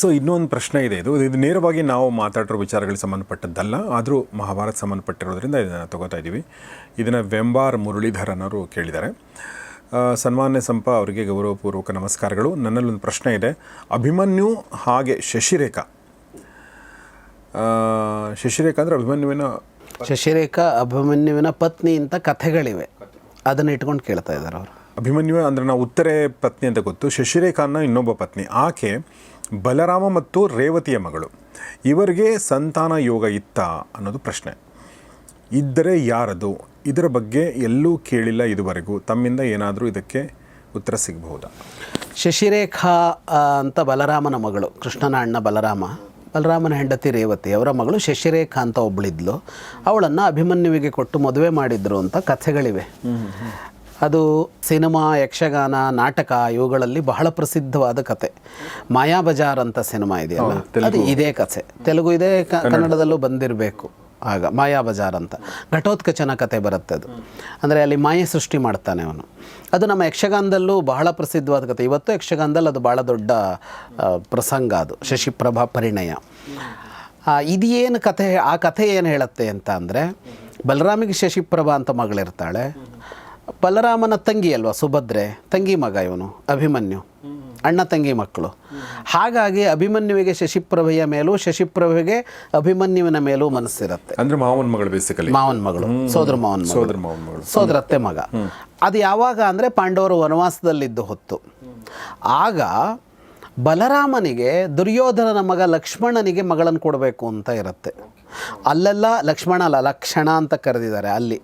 So ಇನ್ನೊಂದು ಪ್ರಶ್ನೆ ಇದೆ ಇದು. ಇದು ನೇರವಾಗಿ ನಾವು ಮಾತಾಡಿರೋ ವಿಚಾರಗಳಿಗೆ ಸಂಬಂಧಪಟ್ಟದ್ದಲ್ಲ ಆದರೂ ಮಹಾಭಾರತ ಸಂಬಂಧಪಟ್ಟಿರೋದ್ರಿಂದ ಇದನ್ನು ತಗೋತಾ ಇದ್ದೀವಿ ಇದನ್ನು ವೆಂಬಾರ್ ಮುರಳೀಧರ್ ಅನ್ನೋರು ಕೇಳಿದ್ದಾರೆ. ಸನ್ಮಾನ್ಯ ಸಂಪ ಅವರಿಗೆ ಗೌರವಪೂರ್ವಕ ನಮಸ್ಕಾರಗಳು. ನನ್ನಲ್ಲೊಂದು ಪ್ರಶ್ನೆ ಇದೆ. ಅಭಿಮನ್ಯು ಹಾಗೆ ಶಶಿರೇಖಾ? ಶಶಿರೇಖಾ ಅಂದರೆ ಅಭಿಮನ್ಯುವಿನ ಶಶಿರೇಖಾ ಅಭಿಮನ್ಯುವಿನ ಪತ್ನಿ ಅಂತ ಕಥೆಗಳಿವೆ. ಅದನ್ನು ಇಟ್ಕೊಂಡು ಕೇಳ್ತಾ ಇದ್ದಾರೆ ಅವರು. ಅಭಿಮನ್ಯು ಅಂದರೆ ನಾವು ಉತ್ತರೆ ಪತ್ನಿ ಅಂತ ಗೊತ್ತು. ಶಶಿರೇಖಾನ ಇನ್ನೊಬ್ಬ ಪತ್ನಿ. ಆಕೆ ಬಲರಾಮ ಮತ್ತು ರೇವತಿಯ ಮಗಳು. ಇವರಿಗೆ ಸಂತಾನ ಯೋಗ ಇತ್ತ ಅನ್ನೋದು ಪ್ರಶ್ನೆ. ಇದ್ದರೆ ಯಾರದು? ಇದರ ಬಗ್ಗೆ ಎಲ್ಲೂ ಕೇಳಿಲ್ಲ ಇದುವರೆಗೂ. ತಮ್ಮಿಂದ ಏನಾದರೂ ಇದಕ್ಕೆ ಉತ್ತರ ಸಿಗಬಹುದಾ? ಶಶಿರೇಖಾ ಅಂತ ಬಲರಾಮನ ಮಗಳು. ಕೃಷ್ಣನ ಅಣ್ಣ ಬಲರಾಮ. ಬಲರಾಮನ ಹೆಂಡತಿ ರೇವತಿ. ಅವರ ಮಗಳು ಶಶಿರೇಖಾ ಅಂತ ಒಬ್ಬಳಿದ್ಲು ಅವಳನ್ನು ಅಭಿಮನ್ಯುವಿಗೆ ಕೊಟ್ಟು ಮದುವೆ ಮಾಡಿದ್ರು ಅಂತ ಕಥೆಗಳಿವೆ. ಅದು ಸಿನಿಮಾ ಯಕ್ಷಗಾನ ನಾಟಕ ಇವುಗಳಲ್ಲಿ ಬಹಳ ಪ್ರಸಿದ್ಧವಾದ ಕತೆ. ಮಾಯಾ ಬಜಾರ್ ಅಂತ ಸಿನಿಮಾ ಇದೆಯಲ್ಲ? ಅದು ಇದೇ ಕಥೆ. ತೆಲುಗು ಇದೆ ಕನ್ನಡದಲ್ಲೂ ಬಂದಿರಬೇಕು ಆಗ ಮಾಯಾ ಬಜಾರ್ ಅಂತ. ಘಟೋತ್ಕಚನ ಕತೆ ಬರುತ್ತೆ ಅದು. ಅಂದರೆ ಅಲ್ಲಿ ಮಾಯೆ ಸೃಷ್ಟಿ ಮಾಡ್ತಾನೆ ಅವನು. ಅದು ನಮ್ಮ ಯಕ್ಷಗಾನದಲ್ಲೂ ಬಹಳ ಪ್ರಸಿದ್ಧವಾದ ಕತೆ. ಇವತ್ತು ಯಕ್ಷಗಾನದಲ್ಲಿ ಅದು ಭಾಳ ದೊಡ್ಡ ಪ್ರಸಂಗ ಅದು ಶಶಿಪ್ರಭಾ ಪರಿಣಯ. ಇದು ಏನು ಕಥೆ ಆ ಕಥೆ ಏನು ಹೇಳುತ್ತೆ ಅಂತ ಅಂದರೆ ಬಲರಾಮಿಗೆ ಶಶಿಪ್ರಭಾ ಅಂತ ಮಗಳಿರ್ತಾಳೆ. ಬಲರಾಮನ ತಂಗಿ ಅಲ್ವಾ ಸುಭದ್ರೆ? ತಂಗಿ ಮಗ ಇವನು ಅಭಿಮನ್ಯು. ಅಣ್ಣ ತಂಗಿ ಮಕ್ಕಳು. ಹಾಗಾಗಿ ಅಭಿಮನ್ಯುವಿಗೆ ಶಶಿಪ್ರಭೆಯ ಮೇಲೂ ಶಶಿಪ್ರಭೆಗೆ ಅಭಿಮನ್ಯುವಿನ ಮೇಲೂ ಮನಸ್ಸಿರುತ್ತೆ. ಅಂದ್ರೆ ಮಾವನ ಮಗಳು ಬೇಸಿಕಲಿ ಮಾವನ ಮಗಳು ಸೋದರ ಮಾವನ್ ಸೋದರ ಮಾವನ್ ಮಗಳು. ಸೋದರತ್ತೆ ಮಗ. ಅದು ಯಾವಾಗ ಅಂದರೆ ಪಾಂಡವರು ವನವಾಸದಲ್ಲಿದ್ದು ಹೊತ್ತು. ಆಗ ಬಲರಾಮನಿಗೆ ದುರ್ಯೋಧನನ ಮಗ ಲಕ್ಷ್ಮಣನಿಗೆ ಮಗಳನ್ನು ಕೊಡಬೇಕು ಅಂತ ಇರುತ್ತೆ. ಅಲ್ಲೆಲ್ಲ ಲಕ್ಷ್ಮಣ ಅಲ್ಲ ಲಕ್ಷಣ ಅಂತ ಕರೆದಿದ್ದಾರೆ ಅಲ್ಲಿ.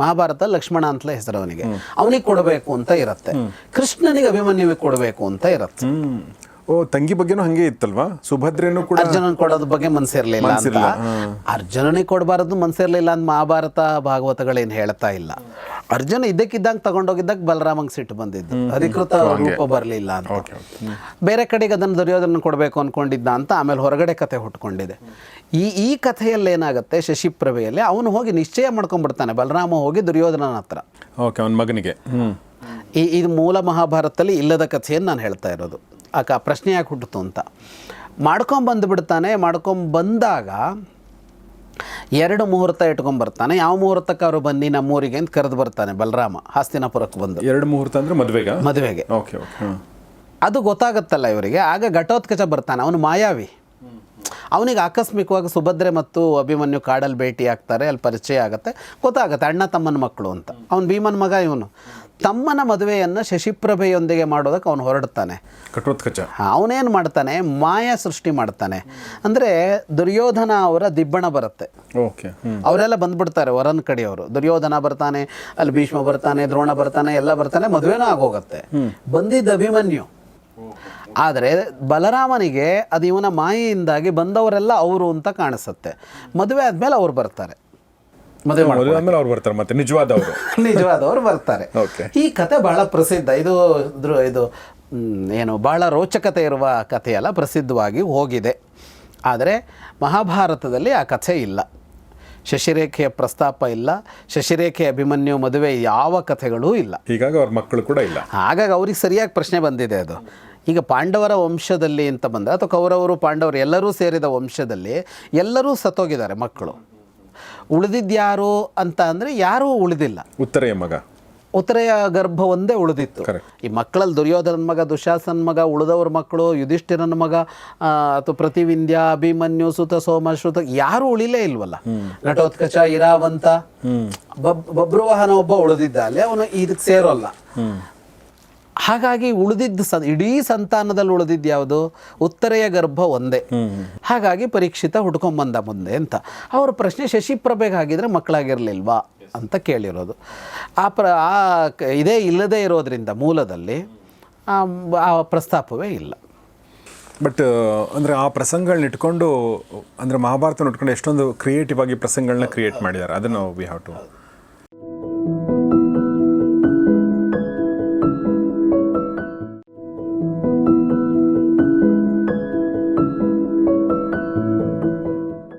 ಮಹಾಭಾರತ ಲಕ್ಷ್ಮಣ ಅಂತಲೇ ಹೆಸರು ಅವನಿಗೆ. ಅವನಿಗೆ ಕೊಡಬೇಕು ಅಂತ ಇರುತ್ತೆ. ಕೃಷ್ಣನಿಗೆ ಅಭಿಮನ್ಯುವಿಗೆ ಕೊಡಬೇಕು ಅಂತ ಇರುತ್ತೆ. ಓ ತಂಗಿ ಬಗ್ಗೆನೂ ಹಂಗೆ ಇತ್ತಲ್ವಾ? ಸುಭದ್ರೇನು ಕೂಡ ಅರ್ಜುನನ್ ಕೊಡೋದ್ ಬಗ್ಗೆ ಮನ್ಸಿರ್ಲಿಲ್ಲ ಅಂತ ಅರ್ಜುನನಿಗೆ ಕೊಡಬಾರದು ಮನ್ಸಿರ್ಲಿಲ್ಲ ಅಂತ ಮಹಾಭಾರತ ಭಾಗವತಗಳೇನು ಹೇಳ್ತಾ ಇಲ್ಲ. ಅರ್ಜುನ ಇದ್ದಕ್ಕಿದ್ದಂಗೆ ತಗೊಂಡೋಗಿದ್ದಾಗ ಬಲರಾಮಂಗ್ ಸಿಟ್ಟು ಬಂದಿದ್ದು. ಅಧಿಕೃತ ರೂಪ ಬರಲಿಲ್ಲ ಅಂತ. ಬೇರೆ ಕಡೆಗೆ ಅದನ್ನು ದುರ್ಯೋಧನ ಕೊಡಬೇಕು ಅನ್ಕೊಂಡಿದ್ದ ಅಂತ ಆಮೇಲೆ ಹೊರಗಡೆ ಕತೆ ಹುಟ್ಕೊಂಡಿದೆ. ಈ ಈ ಕಥೆಯಲ್ಲಿ ಏನಾಗುತ್ತೆ ಶಶಿಪ್ರಭೆಯಲ್ಲಿ ಅವನು ಹೋಗಿ ನಿಶ್ಚಯ ಮಾಡ್ಕೊಂಡ್ಬಿಡ್ತಾನೆ. ಬಲರಾಮ ಹೋಗಿ ದುರ್ಯೋಧನನ ಹತ್ರ. ಓಕೆ ಅವನ ಮಗನಿಗೆ. ಈ ಇದು ಮೂಲ ಮಹಾಭಾರತದಲ್ಲಿ ಇಲ್ಲದ ಕಥೆಯನ್ನು ನಾನು ಹೇಳ್ತಾ ಇರೋದು. ಆ ಕ ಪ್ರಶ್ನೆ ಯಾಕೆ ಹುಟ್ಟಿತು ಅಂತ ಮಾಡ್ಕೊಂಬಂದುಬಿಡ್ತಾನೆ ಮಾಡ್ಕೊಂಬಂದಾಗ ಎರಡು ಮುಹೂರ್ತ ಇಟ್ಕೊಂಬರ್ತಾನೆ ಯಾವ ಮುಹೂರ್ತಕ್ಕೆ ಅವರು ಬನ್ನಿ ನಮ್ಮೂರಿಗೆ ಅಂತ ಕರೆದು ಬರ್ತಾನೆ ಬಲರಾಮ ಹಾಸ್ತಿನಾಪುರಕ್ಕೆ ಬಂದು. ಎರಡು ಮುಹೂರ್ತ ಅಂದರೆ ಮದುವೆಗೆ? ಮದುವೆಗೆ. ಓಕೆ ಓಕೆ ಅದು ಗೊತ್ತಾಗುತ್ತಲ್ಲ ಇವರಿಗೆ. ಆಗ ಘಟೋತ್ಕಚ ಬರ್ತಾನೆ ಅವನು ಮಾಯಾವಿ. ಅವನಿಗೆ ಆಕಸ್ಮಿಕವಾಗಿ ಸುಭದ್ರೆ ಮತ್ತು ಅಭಿಮನ್ಯು ಕಾಡಲ್ಲಿ ಭೇಟಿ ಆಗ್ತಾರೆ ಅಲ್ಲಿ ಪರಿಚಯ ಆಗುತ್ತೆ. ಗೊತ್ತಾಗುತ್ತೆ ಅಣ್ಣ ತಮ್ಮನ ಮಕ್ಕಳು ಅಂತ. ಅವನು ಭೀಮನ ಮಗ ಇವನು. ತಮ್ಮನ ಮದುವೆಯನ್ನು ಶಶಿಪ್ರಭೆಯೊಂದಿಗೆ ಮಾಡೋದಕ್ಕೆ ಅವನು ಹೊರಡ್ತಾನೆ. ಕಟೋತ್ಕಚ ಅವನೇನು ಮಾಡ್ತಾನೆ? ಮಾಯ ಸೃಷ್ಟಿ ಮಾಡ್ತಾನೆ. ಅಂದರೆ ದುರ್ಯೋಧನ ಅವರ ದಿಬ್ಬಣ ಬರುತ್ತೆ. ಓಕೆ ಅವರೆಲ್ಲ ಬಂದ್ಬಿಡ್ತಾರೆ ವರನ್ ಕಡೆಯವರು. ದುರ್ಯೋಧನ ಬರ್ತಾನೆ ಅಲ್ಲಿ ಭೀಷ್ಮ ಬರ್ತಾನೆ ದ್ರೋಣ ಬರ್ತಾನೆ ಎಲ್ಲ ಬರ್ತಾನೆ ಮದುವೆನೂ ಆಗೋಗುತ್ತೆ. ಬಂದಿದ್ದ ಅಭಿಮನ್ಯು. ಆದರೆ ಬಲರಾಮನಿಗೆ ಅದು ಇವನ ಮಾಯೆಯಿಂದಾಗಿ ಬಂದವರೆಲ್ಲ ಅವರು ಅಂತ ಕಾಣಿಸುತ್ತೆ. ಮದುವೆ ಆದ್ಮೇಲೆ ಅವ್ರು ಬರ್ತಾರೆ. ಮದುವೆ ಆದ್ಮೇಲೆ ಅವ್ರು ಬರ್ತಾರೆ ಮತ್ತೆ ನಿಜವಾದವರು. ನಿಜವಾದವರು ಬರ್ತಾರೆ. Okay. ಈ ಕತೆ ಬಹಳ ಪ್ರಸಿದ್ಧ. ಇದು ದ್ರ- ಇದು ಮ್, ಏನು ಬಹಳ ರೋಚಕತೆ ಇರುವ ಕಥೆಯೆಲ್ಲ ಪ್ರಸಿದ್ಧವಾಗಿ ಹೋಗಿದೆ. ಆದರೆ ಮಹಾಭಾರತದಲ್ಲಿ ಆ ಕಥೆ ಇಲ್ಲ. ಶಶಿರೇಖೆಯ ಪ್ರಸ್ತಾಪ ಇಲ್ಲ. ಶಶಿರೇಖೆ ಅಭಿಮನ್ಯು ಮದುವೆ ಯಾವ ಕಥೆಗಳೂ ಇಲ್ಲ. ಹೀಗಾಗಿ ಅವ್ರ ಮಕ್ಕಳು ಕೂಡ ಇಲ್ಲ. ಹಾಗಾಗಿ ಅವ್ರಿಗೆ ಸರಿಯಾಗಿ ಪ್ರಶ್ನೆ ಬಂದಿದೆ ಅದು. ಈಗ ಪಾಂಡವರ ವಂಶದಲ್ಲಿ ಅಂತ ಬಂದರೆ ಅಥವಾ ಕೌರವರು ಪಾಂಡವರು ಎಲ್ಲರೂ ಸೇರಿದ ವಂಶದಲ್ಲಿ ಎಲ್ಲರೂ ಸತ್ತೋಗಿದ್ದಾರೆ ಮಕ್ಕಳು. ಉಳಿದಿದ್ಯಾರು ಅಂತ ಅಂದರೆ ಯಾರೂ ಉಳಿದಿಲ್ಲ. ಉತ್ತರೆಯ ಮಗ. ಉತ್ತರೆಯ ಗರ್ಭ ಒಂದೇ ಉಳಿದಿತ್ತು. ಈ ಮಕ್ಕಳಲ್ಲಿ ದುರ್ಯೋಧನ ಮಗ ದುಶಾಸನ ಮಗ ಉಳಿದವ್ರ ಮಕ್ಕಳು ಯುಧಿಷ್ಠಿರನ ಮಗ ಅಥವಾ ಪ್ರತಿವಿಂದ್ಯ ಅಭಿಮನ್ಯು ಸುತ ಸೋಮ ಶ್ರುತ ಯಾರು ಉಳಿಲೇ ಇಲ್ವಲ್ಲ. ನಟೋತ್ಕಚ ಇರಾವಂತ ಬಬ್ ಬಬ್ರುವಾಹನ ಒಬ್ಬ ಉಳಿದಿದ್ದ ಅಲ್ಲಿ ಅವನು ಇದಕ್ಕೆ ಸೇರೋಲ್ಲ. ಹಾಗಾಗಿ ಉಳಿದಿದ್ದ ಸ ಇಡೀ ಸಂತಾನದಲ್ಲಿ ಉಳಿದಿದ್ದು ಯಾವುದು? ಉತ್ತರೆಯ ಗರ್ಭ ಒಂದೇ. ಹಾಗಾಗಿ ಪರೀಕ್ಷಿತ ಹುಡ್ಕೊಂಬಂದ ಮುಂದೆ ಅಂತ. ಅವ್ರ ಪ್ರಶ್ನೆ ಶಶಿಪ್ರಭೆಗೆ ಆಗಿದ್ರೆ ಮಕ್ಕಳಾಗಿರ್ಲಿಲ್ವಾ ಅಂತ ಕೇಳಿರೋದು. ಆ ಪ್ರ, ಆ ಇದೇ ಇಲ್ಲದೇ ಇರೋದ್ರಿಂದ ಮೂಲದಲ್ಲಿ ಆ ಪ್ರಸ್ತಾಪವೇ ಇಲ್ಲ. ಬಟ್, ಅಂದರೆ ಆ ಪ್ರಸಂಗಗಳನ್ನ ಇಟ್ಕೊಂಡು, ಅಂದರೆ ಮಹಾಭಾರತ ಇಟ್ಕೊಂಡು ಎಷ್ಟೊಂದು ಕ್ರಿಯೇಟಿವ್ ಆಗಿ ಪ್ರಸಂಗಗಳನ್ನ ಕ್ರಿಯೇಟ್ ಮಾಡಿದ್ದಾರೆ ಅದನ್ನು ವಿ ಹ್ಯಾವ್ ಟು